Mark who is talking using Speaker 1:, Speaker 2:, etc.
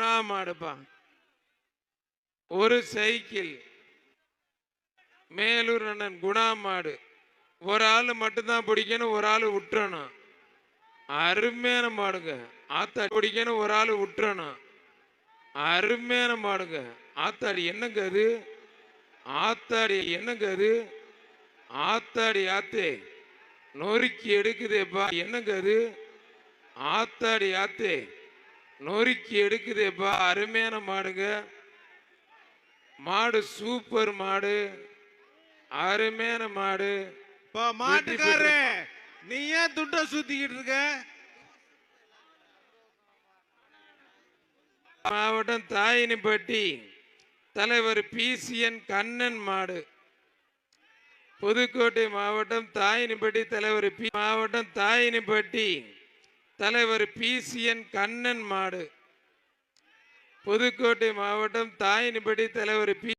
Speaker 1: குணா மாடுப்பா ஒரு சைக்கிள் மேலூர் அண்ணன் குணா மாடு ஒரு ஆள் மட்டும்தான் பிடிக்கணும் ஒரு ஆள் விட்டுறணும் அருமையான மாடுங்க. ஆத்தாடி பிடிக்கணும் ஒரு ஆள் விட்டுறணும் அருமையான மாடுங்க. ஆத்தாடி என்னங்க அது? ஆத்தாடி என்னங்க அது? ஆத்தாடி ஆத்தே நொறுக்கி எடுக்குதேப்பா. என்னங்க அது? ஆத்தாடி ஆத்தே. நொறுக்கி எடுக்குதேப்பா அருமையான மாடுங்க. மாடு சூப்பர் மாடு. அருமையான மாடு.
Speaker 2: இப்போ மாட்டுக்காரரு நீ ஏன் துட்ட சுத்திக்கிட்டு இருக்க?
Speaker 1: மாவட்டம் தாயினிப்பட்டி தலைவர் பிசிஎன் கண்ணன் மாடு. புதுக்கோட்டை மாவட்டம் தாயினிப்பட்டி தலைவர் பி. மாவட்டம் தாயினிப்பட்டி. தலைவர் பிசிஎன் கண்ணன் மாடு. புதுக்கோட்டை மாவட்டம் தாயினிப்பட்டி தலைவர் பி.